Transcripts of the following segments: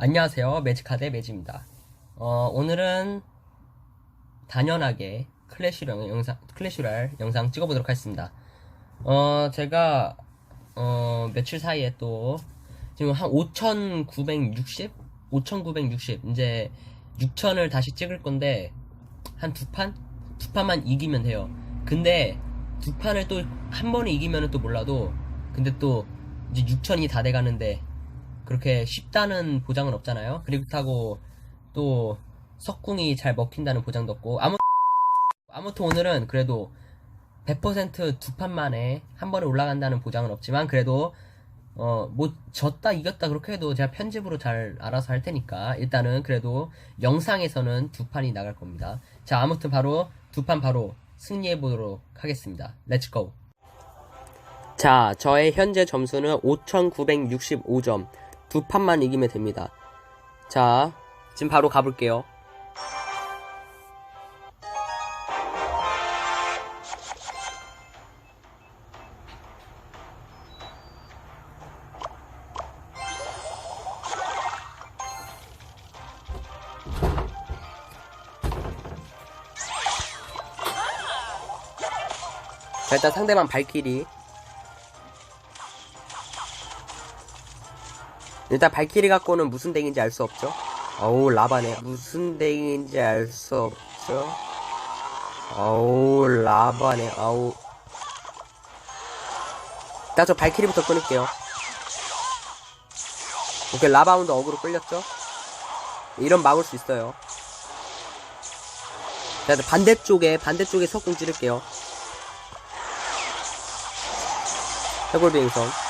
안녕하세요. 매직카드의 매직입니다. 어, 오늘은 단연하게 클래시럴 영상, 클래시럴 영상 찍어보도록 하겠습니다. 어, 제가, 어, 며칠 사이에 또, 지금 한 5,960? 5,960. 이제 6,000을 다시 찍을 건데, 한 두 판? 두 판만 이기면 돼요. 근데, 두 판을 또, 한 번에 이기면은 또 몰라도, 근데 또, 이제 6,000이 다 돼가는데, 그렇게 쉽다는 보장은 없잖아요. 그렇다고 또 석궁이 잘 먹힌다는 보장도 없고 아무 아무튼 오늘은 그래도 100%두 판 만에 한 번에 올라간다는 보장은 없지만 그래도 어 뭐 졌다 이겼다 그렇게 해도 제가 편집으로 잘 알아서 할 테니까 일단은 그래도 영상에서는 두 판이 나갈 겁니다. 자 아무튼 바로 두 판 바로 승리해 보도록 하겠습니다. 렛츠고. 자, 저의 현재 점수는 5,965점. 두 판만 이기면 됩니다. 자, 지금 바로 가볼게요. 자, 일단 상대방 발키리. 일단 발키리 갖고는 무슨 덱인지 알 수 없죠. 어우 라바네. 무슨 덱인지 알 수 없죠. 어우 라바네. 어우. 일단 저 발키리부터 끊을게요. 오케이 라바운드 어그로 끌렸죠. 이런 막을 수 있어요. 자 반대쪽에 반대쪽에 석궁 찌를게요. 해골 비행선.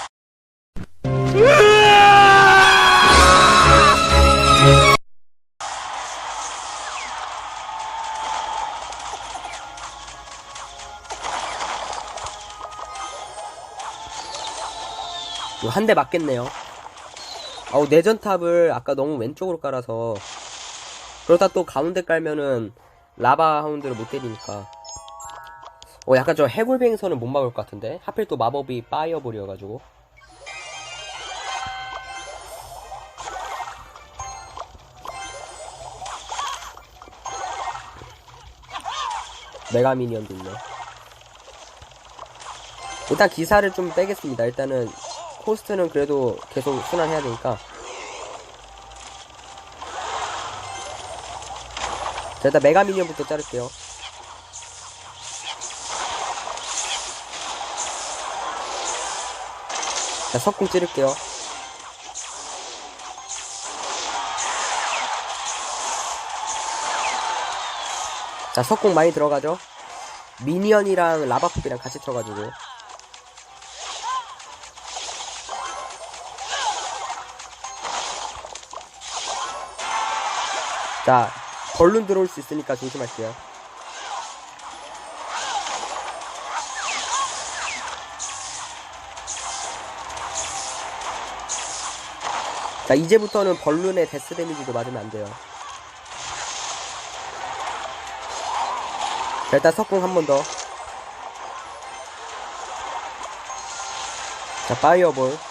한 대 맞겠네요. 아우 내전탑을 아까 너무 왼쪽으로 깔아서. 그러다 또 가운데 깔면은 라바 하운드를 못 때리니까. 어 약간 저 해골뱅선은 못 막을 것 같은데? 하필 또 마법이 파이어볼이어가지고. 메가 미니언도 있네. 일단 기사를 좀 빼겠습니다. 일단은 코스트는 그래도 계속 순환해야 되니까. 자 일단 메가 미니언부터 자를게요. 자 석궁 찌를게요. 자 석궁 많이 들어가죠? 미니언이랑 라바컵이랑 같이 쳐가지고 자, 벌룬 들어올 수 있으니까 조심할게요. 자, 이제부터는 벌룬의 데스 데미지도 맞으면 안 돼요. 자, 일단 석궁 한 번 더. 자, 파이어볼.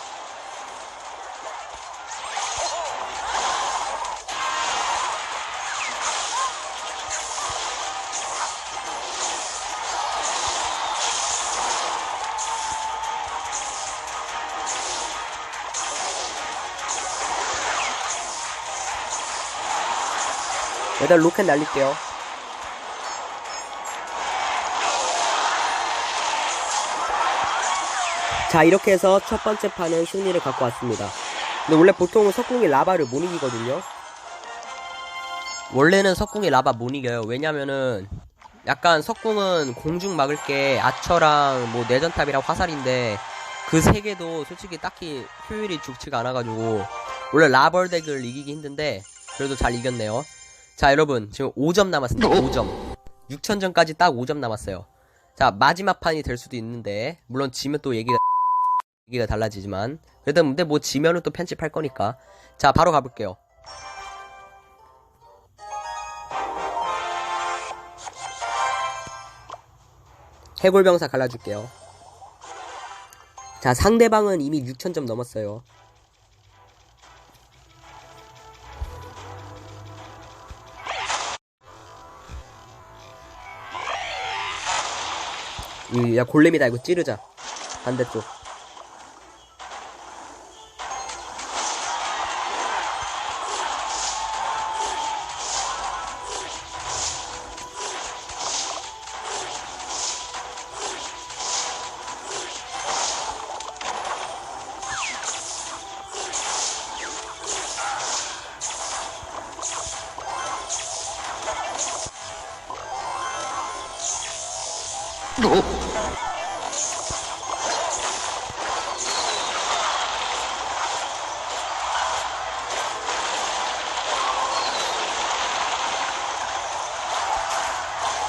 일단 로켓 날릴게요. 자, 이렇게 해서 첫 번째 판은 승리를 갖고 왔습니다. 근데 원래 보통은 석궁이 라바를 못 이기거든요. 원래는 석궁이 라바 못 이겨요. 왜냐면은 약간 석궁은 공중 막을 게 아처랑 뭐 내전탑이랑 화살인데 그 세 개도 솔직히 딱히 효율이 좋지가 않아가지고 원래 라벌 덱을 이기기 힘든데 그래도 잘 이겼네요. 자 여러분 지금 5점 남았습니다. 5점. 6천점까지 딱 5점 남았어요. 자 마지막 판이 될 수도 있는데 물론 지면 또 얘기가 얘기가 달라지지만. 그래도 근데 뭐 지면은 또 편집할 거니까. 자 바로 가볼게요. 해골병사 갈라줄게요. 자 상대방은 이미 6천점 넘었어요 야, 골렘이다. 이거 찌르자. 반대쪽.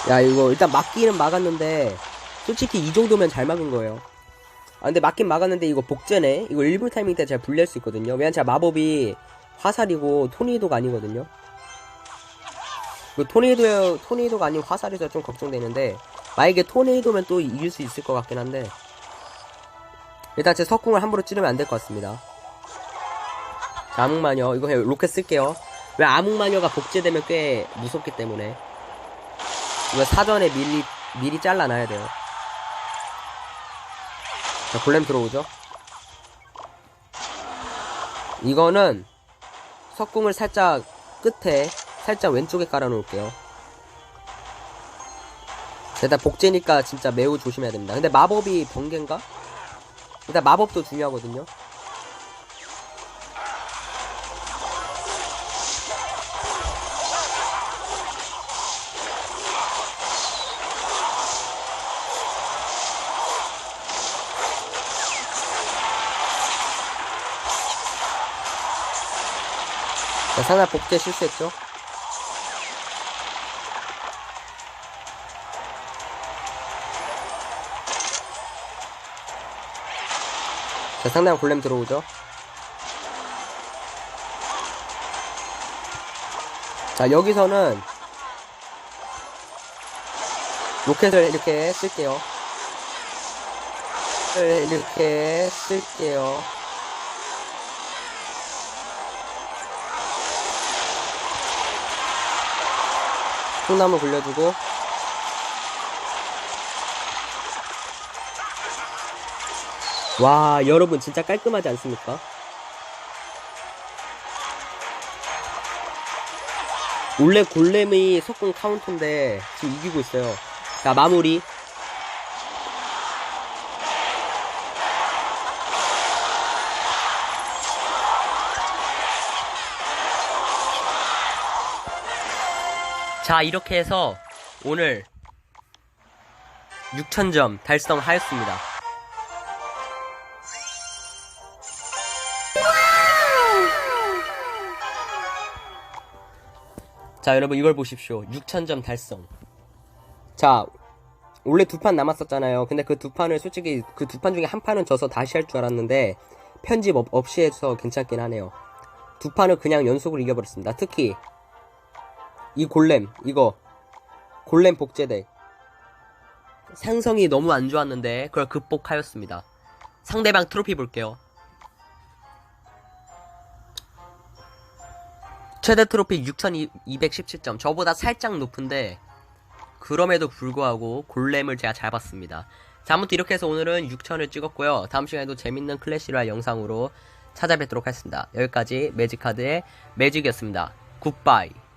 야, 이거 일단 막기는 막았는데, 솔직히 이 정도면 잘 막은 거예요. 아, 근데 막긴 막았는데 이거 복제네? 이거 1분 타이밍 때 제가 불리할 수 있거든요. 왜냐면 제가 마법이 화살이고 토니도가 아니거든요. 그 토네이도, 토네이도가 아닌 화살이서 좀 걱정되는데, 만약에 토네이도면 또 이길 수 있을 것 같긴 한데, 일단 제 석궁을 함부로 찌르면 안 될 것 같습니다. 자, 암흑마녀. 이거 그냥 로켓 쓸게요. 왜 암흑마녀가 복제되면 꽤 무섭기 때문에. 이거 사전에 미리, 미리 잘라놔야 돼요. 자, 골렘 들어오죠? 이거는 석궁을 살짝 끝에 살짝 왼쪽에 깔아 놓을게요. 일단 복제니까 진짜 매우 조심해야 됩니다. 근데 마법이 번개인가? 일단 마법도 중요하거든요. 자, 상나 복제 실수했죠? 자, 상당한 골렘 들어오죠? 자, 여기서는 로켓을 이렇게 쓸게요. 이렇게 쓸게요. 통나무 굴려주고. 와 여러분 진짜 깔끔하지 않습니까? 원래 골렘이 석궁 카운터인데 지금 이기고 있어요. 자 마무리 자 이렇게 해서 오늘 6000점 달성하였습니다. 자 여러분 이걸 보십시오. 6000점 달성. 자 원래 두 판 남았었잖아요. 근데 그 두 판을 솔직히 그 두 판 중에 한 판은 져서 다시 할 줄 알았는데 편집 없, 없이 해서 괜찮긴 하네요. 두 판을 그냥 연속으로 이겨버렸습니다. 특히 이 골렘 이거. 골렘 복제덱 상성이 너무 안 좋았는데 그걸 극복하였습니다. 상대방 트로피 볼게요. 최대 트로피 6217점. 저보다 살짝 높은데 그럼에도 불구하고 골렘을 제가 잘 봤습니다. 자 아무튼 이렇게 해서 오늘은 6000을 찍었고요. 다음 시간에도 재밌는 클래시라 영상으로 찾아뵙도록 하겠습니다. 여기까지 매직카드의 매직이었습니다. 굿바이